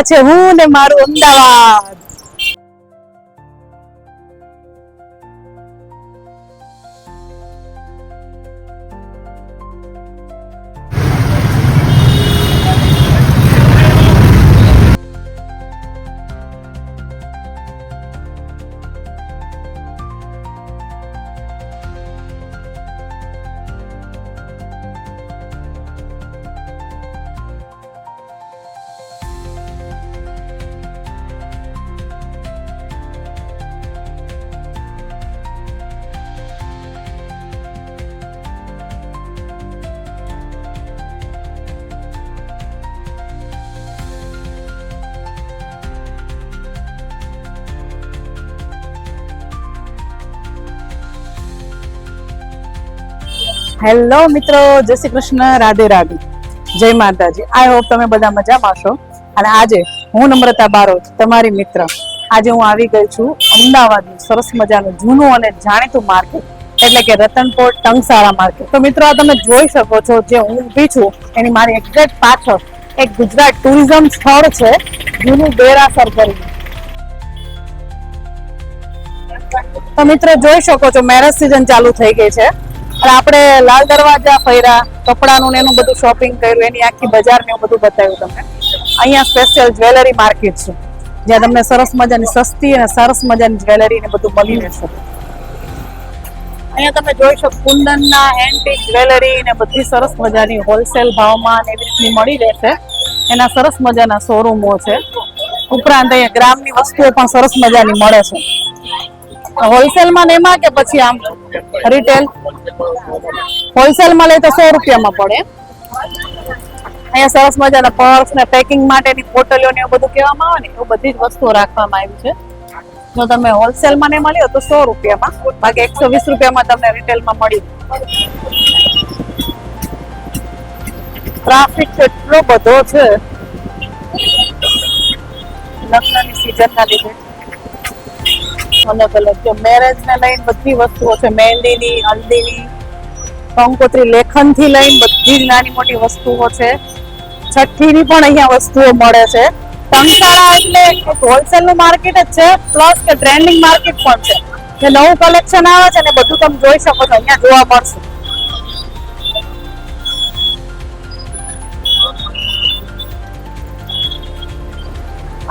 આ છે હું ને મારું અમદાવાદ. હેલો મિત્રો, જય શ્રી કૃષ્ણ, રાધે રાધે. જય માતાજી. આઈ હોપ તમે બધા મજામાં છો. અને આજે હું નમ્રતા બારોટ તમારી મિત્ર. આજે હું આવી ગઈ છું અમદાવાદનું સરસ મજાનું જૂનું અને જાણીતું માર્કેટ. એટલે કે રતનપોર ટંગસારા માર્કેટ. તો મિત્રો, આ તમે જોઈ શકો છો જે હું ઊભી છું. એની મારી એક્ઝેક્ટ પાછળ એક ગુજરાત ટુરિઝમ સ્થળ છે. જૂનું દેરાસર કરીને. તો મિત્રો, જોઈ શકો છો મેરેજ સિઝન ચાલુ થઈ ગઈ છે. અને આપણે લાલ દરવાજા ફર્યા, કપડાનું ને એનું બધું શોપિંગ કર્યું, એની આખી બજાર ને બધું બતાવ્યું તમને. અહીંયા સ્પેશિયલ જ્વેલરી માર્કેટ છે, જ્યાં તમને સરસ મજાની સસ્તી અને સરસ મજાની જ્વેલરી ને બધું મળી રહેશે. અહીંયા તમે જોઈ શકો કુંદનના એન્ટિક જ્વેલરી ને બધી સરસ મજાની હોલસેલ ભાવમાં ને એવી રીતની મળી રહેશે. એના સરસ મજાના શોરૂમો છે. ઉપરાંત અહીંયા ગ્રામની વસ્તુઓ પણ સરસ મજાની મળે છે. હોલસેલમાં ને એમાં કે પછી આમ રિટેલ હોલસેલમાં લે તો સો રૂપિયામાં પડે. અહીંયા સરસ મજાના પર્સ ને પેકિંગ માટેની બોટલીઓ ને એવું બધું કહેવામાં આવે ને એવું બધી જ વસ્તુઓ રાખવામાં આવી છે. જો તમે હોલસેલમાં ને મળ્યો તો સો રૂપિયામાં. બાકી એકસો વીસ રૂપિયામાં તમને રિટેલમાં મળી ટ્રાફિક એટલો બધો છે. લગ્નની સિઝનના લીધે. અલગ અલગ. જો મેરેજને લઈને બધી વસ્તુઓ છે, મહેંદીની, હલ્દીની, કંકોત્રી લેખનથી લઈને બધી જ નાની મોટી વસ્તુઓ છે. છઠ્ઠી ની પણ અહીંયા વસ્તુઓ મળે છે. ટંકાળા એટલે હોલસેલનું માર્કેટ જ છે પ્લસ કે ટ્રેન્ડિંગ માર્કેટ પણ છે. જે નવું કલેક્શન આવે છે ને બધું તમે જોઈ શકો છો, અહીંયા જોવા મળશે.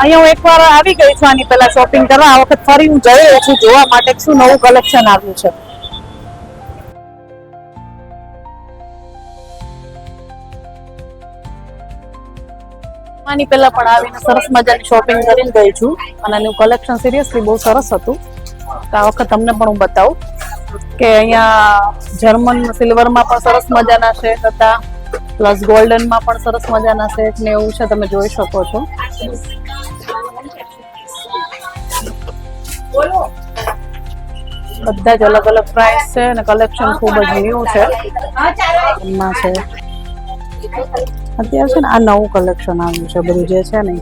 અહીંયા હું એકવાર આવી ગઈ છું આની પહેલા શોપિંગ કરવા. આ વખત ફરી હું જઈ છું, જોવા માટે શું નવું કલેક્શન આવ્યું છે. આની પહેલા પણ આવીને સરસ મજાની શોપિંગ કરીને ગઈ છું. અને એનું કલેક્શન સિરિયસલી બહુ સરસ હતું. તો આ વખત તમને પણ હું બતાવું કે અહીંયા જર્મન સિલ્વરમાં પણ સરસ મજાના સેટ હતા. પ્લસ ગોલ્ડનમાં પણ સરસ મજાના સેટ ને એવું છે, તમે જોઈ શકો છો. બધા જ અલગ અલગ પ્રાઇસ છે અને કલેક્શન ખૂબ જ ન્યૂ છે. એમાં છે. અત્યારે છે ને આ નવું કલેક્શન આવ્યું છે બધું જે છે ને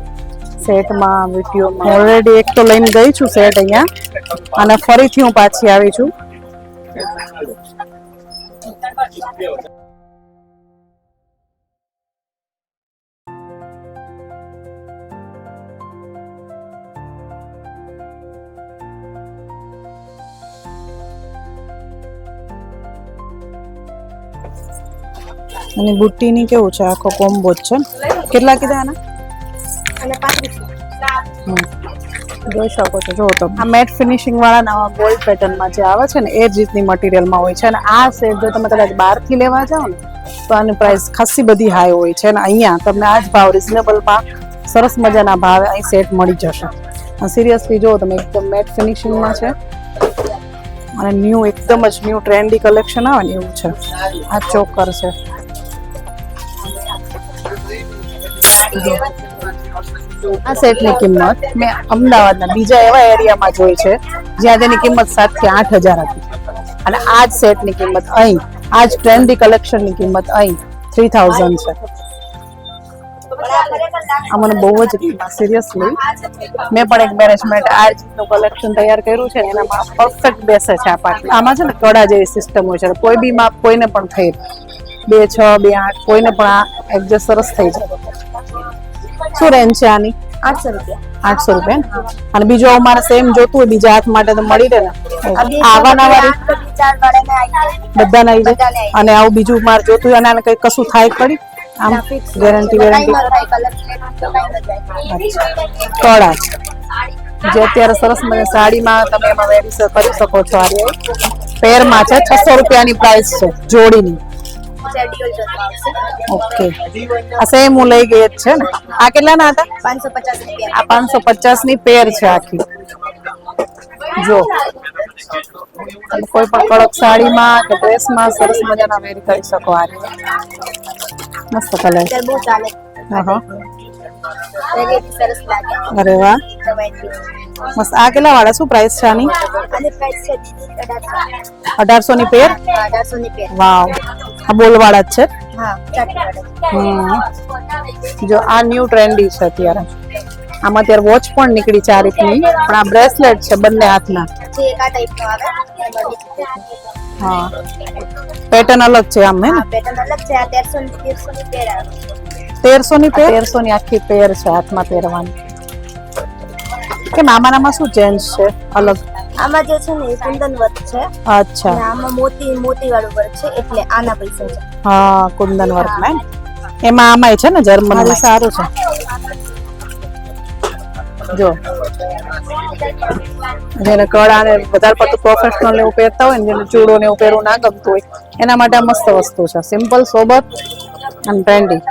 સેટમાં વિડીયોમાં ઓલરેડી એક તો લઈને ગઈ છું સેટ અહીંયા. અને ફરીથી હું પાછી આવી છું. અને બુટ્ટીની કેવું છે? આખો કોમ્બો જ છે. કેટલા કીધા આના. જોઈ શકો છો. જો તમે. આ મેટ ફિનિશિંગ વાળા નવા ગોલ્ડ પેટર્નમાં જે આવે છે ને એ જ રીતની મટીરિયલમાં હોય છે. અને આ સેટ જો તમે કદાચ બહારથી લેવા જાઓ ને તો આની પ્રાઇસ ખાસી બધી હાઈ હોય છે. અને અહીંયા તમને આ જ ભાવ રિઝનેબલમાં સરસ મજાના ભાવે અહીં સેટ મળી જશે. સિરિયસલી જો તમે એકદમ મેટ ફિનિશિંગમાં છે અને ન્યૂ એકદમ જ ન્યૂ ટ્રેન્ડી કલેક્શન આવે ને એવું છે. આ ચોકર છે. આ સેટની કિંમત મેં અમદાવાદના બીજા એવા એરિયામાં જોઈ છે, જ્યાં તેની કિંમત સાતથી આઠ હજાર હતી. અને આ જ સેટની કિંમત અહીં, આ જ ટ્રેન્ડી કલેક્શનની કિંમત અહીં થ્રી થાઉઝન્ડ છે. આ મને બહુ જ સિરિયસલી મેં પણ એક મેનેજમેન્ટ આ રીતનું કલેક્શન તૈયાર કર્યું છે, એનામાં પરફેક્ટ બેસે છે આ પાટલી આમાં છે ને કડા જેવી સિસ્ટમ હોય છે, કોઈ બી માપ કોઈને પણ થઈ બે, છ, બે, આઠ, કોઈને પણ આ એડજસ્ટ સરસ થઈ જાય. શું રેન્જ છે આની? આઠસો રૂપિયા. આઠસો રૂપિયા? અને બીજો અમારે સેમ જોતું હોય બીજા હાથ માટે તો મળી રહે ને? આવી જાય. બધાને આવી જાય? અને આવું બીજું મારે જોતું હોય અને આને કઈ કશું થાય ખરી? આમ ગેરંટી ગેરંટી. કળા. જે અત્યારે સરસ મને સાડીમાં તમે એમાં વેરી કરી શકો છો આ. પેરમાં છે છસો રૂપિયાની પ્રાઇસ છે જોડીની. ઓકે. આ સેમ હું લઈ ગઈ છે ને? આ કેટલાના હતા? પાંચસો પચાસ આ પાંચસો પચાસની પેર છે આખી. જો. કોઈ પણ કડક સાડીમાં કે ડ્રેસમાં સરસ મજાના વેરી કરી શકો આ રીતે. મસ્ત કલર હા અરે વાહ. મસ્ત. આ કેટલા વાળા શું પ્રાઇસ છે આની? અઢારસો. ની પેર વાવ આ બોલવાળા જ છે? જો. આ ન્યુ ટ્રેન્ડી છે અત્યારે. આમાં અત્યારે વોચ પણ નીકળી છે આ રીતની પણ આ બ્રેસલેટ છે બંને હાથના. હા. પેટર્ન અલગ છે આમ હે પેટર્ન અલગ છે. આ તેરસો ની પેર તેરસો ની પેર તેરસો ની આખી પેર છે હાથમાં પહેરવાની. કેમ આમાંનામાં શું ચેન્જ છે? અલગ. આમાં જે છે ને એ કુંદન વર્ક છે. અચ્છા. અને આમાં મોતી મોતી વાળું વર્ક છે એટલે આના પૈસા છે. હા કુંદન વર્કમાં એમાં. આમાંય છે ને જર્મન સારું છે. જો. જેને કળા ને વધારે પડતું પ્રોફેશનલ એવું પહેરતા હોય ને જેને ચૂડો ને એવું પહેરવું ના ગમતું હોય એના માટે આ મસ્ત વસ્તુ છે. સિમ્પલ સોબર અને ટ્રેન્ડી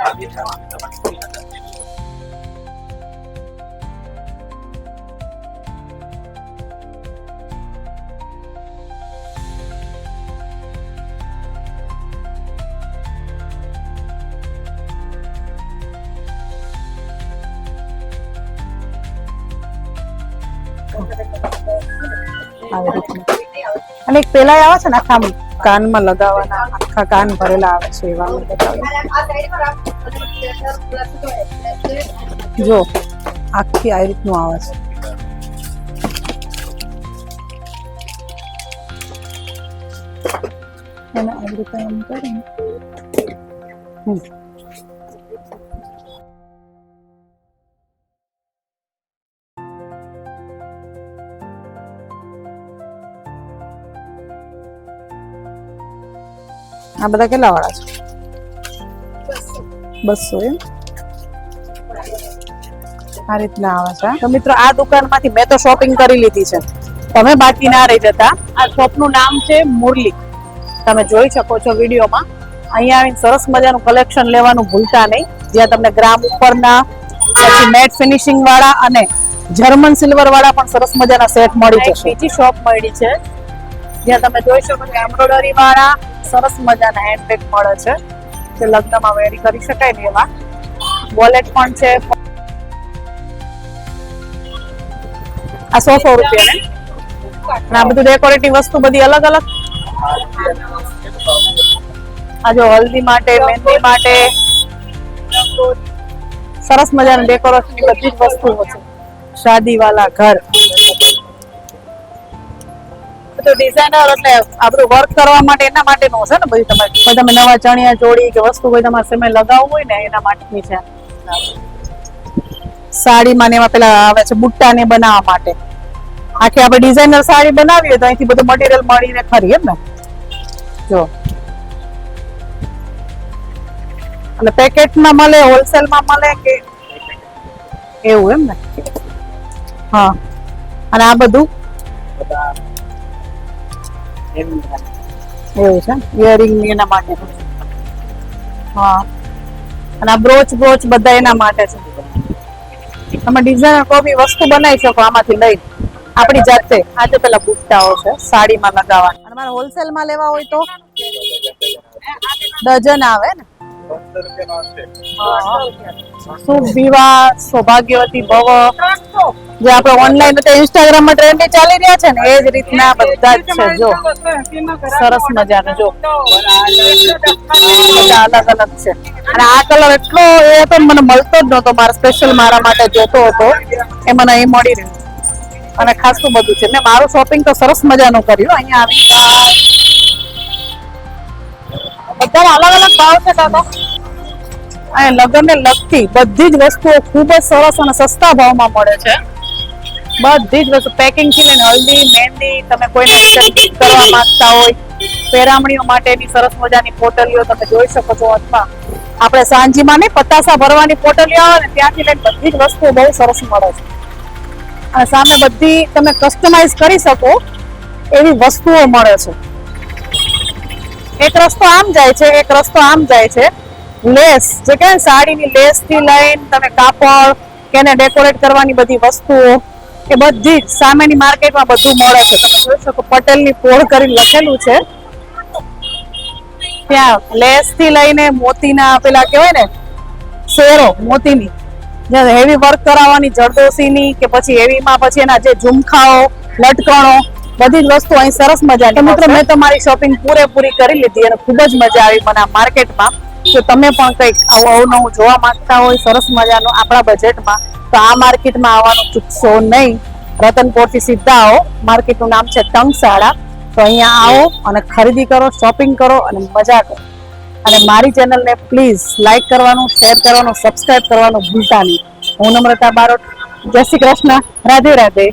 અને એક પેલા આવે છે ને આખા કાનમાં લગાવવાના, આખા કાન ભરેલા આવે છે એવા જો, આખી આવી રીતનું આવે છે. એને આવી રીતે આમ કરીને. હમ. આ બધા કેટલા વાળા છે? બસો એમ? આ રીતના આવે છે તો મિત્રો આ દુકાનમાંથી મેં તો શોપિંગ કરી લીધી છે. તમે બાકી ના રહી જતા. આ શોપનું નામ છે મુરલી. તમે જોઈ શકો છો વિડીયોમાં. અહીંયા આવીને સરસ મજાનું કલેક્શન લેવાનું ભૂલતા નહીં. જ્યાં તમને ગ્રામ ઉપરના પછી મેટ ફિનિશિંગ વાળા અને જર્મન સિલ્વર વાળા પણ સરસ મજાના સેટ મળી જશે. બીજી શોપ મળી છે. જ્યાં તમે જોઈ શકો છો એમ્બ્રોઇડરી વાળા સરસ મજાના હેન્ડબેગ મળે છે. જે લગ્નમાં વેરી કરી શકાય ને એવા. વોલેટ પણ છે. આ સો સો રૂપિયા આ બધું ડેકોરેટિવ વસ્તુ બધી અલગ અલગ. આ જો હલ્દી માટે, મહેંદી માટે. સરસ મજાના ડેકોરેશન બધી જ વસ્તુઓ છે. શાદી વાલા ઘર. તો ડિઝાઇનર એટલે આ બધું વર્ક કરવા માટે એના માટેનું છે ને બધી તમારે? કોઈ તમે નવા ચણિયા ચોળી કે વસ્તુ કોઈ તમારે સમય લગાવવું હોય ને, એના માટેની છે. સાડીમાં ને એમાં પેલા આવે છે બુટ્ટા ને બનાવવા માટે. આખી આપણે ડિઝાઇનર સાડી બનાવીએ તો અહીંથી બધું મટીરિયલ મળીને ખરી એમ ને? જો. અને પેકેટમાં મળે હોલસેલમાં મળે કે એવું એમ ને? હા. અને આ બધું? એવું છે? ઇયરિંગ એના માટે. હા. અને આ બ્રોચ બ્રોચ બધા એના માટે છે. તમે ડિઝાઇનર કોઈ બી વસ્તુ બનાવી શકો આમાંથી લઈ આપણી જાતે. આ તો પેલા બુટ્ટાઓ છે સાડીમાં લગાવવા અને મારે હોલસેલમાં લેવા હોય તો? ડઝન આવે ને? શુભ વિવાહ સૌભાગ્યવતી ભવ. જે આપણે ઓનલાઈન તો ઇન્સ્ટાગ્રામમાં ટ્રેન્ડ ચાલી રહ્યા છે ને એ જ રીતના બધા જ છે જો. સરસ મજાનું જો. બધા અલગ અલગ છે. અને આ કલર એટલો એ હતો મને મળતો જ નહોતો મારા સ્પેશિયલ મારા માટે જોતો હતો. એ મને અહીં મળી રહ્યું. અને ખાસું બધું છે. ને મારું શોપિંગ તો સરસ મજાનું કર્યું. અહીંયા આવી બધા અલગ અલગ ભાવ છે દાદા અને લગ્નને લગતી બધી જ વસ્તુઓ ખૂબ જ સરસ અને સસ્તા ભાવમાં મળે છે. બધી જ વસ્તુ. પેકિંગથી લઈને હલ્દી, મહેંદી, તમે કોઈને કરવા માંગતા હોય પેરામણીઓ માટેની સરસ મજાની પોટલીઓ તમે જોઈ શકો છો અથવા આપણે સાંજીમાં નહીં, પતાસા ભરવાની પોટલીઓ આવે ને ત્યાંથી લઈને બધી જ વસ્તુઓ બહુ સરસ મળે છે. અને સામે બધી તમે કસ્ટમાઇઝ કરી શકો, એવી વસ્તુઓ મળે છે. એક રસ્તો આમ જાય છે, એક રસ્તો આમ જાય છે. લેસ, જે કે સાડીની લેસથી લઈને તમે કાપડ કેને ડેકોરેટ કરવાની બધી વસ્તુઓ. એ બધી જ સામેની માર્કેટમાં બધું મળે છે. તમે જોઈ શકો પટેલની પોળ કરીને લખેલું છે. ત્યાં લેસથી લઈને મોતીના પેલા કહેવાય ને શેરો મોતીની. જે હેવી વર્ક કરાવવાની જરદોશીની કે પછી હેવીમાં પછી એના જે ઝુમખાઓ લટકણો બધી જ વસ્તુ અહીં સરસ મજાની તો મિત્રો મેં તમારી શોપિંગ પૂરેપૂરી કરી લીધી અને ખૂબ જ મજા આવી મને આ માર્કેટમાં. તો તમે પણ કંઈક આવું અવનવું જોવા માંગતા હોય, સરસ મજાનું આપણા બજેટમાં તો આ માર્કેટમાં આવવાનું ચૂકશો નહીં. રતનપોરથી સીધા આવો. માર્કેટનું નામ છે ટંગશાળા તો અહીંયા આવો અને ખરીદી કરો શોપિંગ કરો અને મજા કરો. અને મારી ચેનલને પ્લીઝ લાઈક કરવાનું શેર કરવાનું સબસ્ક્રાઇબ કરવાનું ભૂલતા નહીં. હું નમ્રતા બારોટ. જય શ્રી કૃષ્ણ. રાધે રાધે.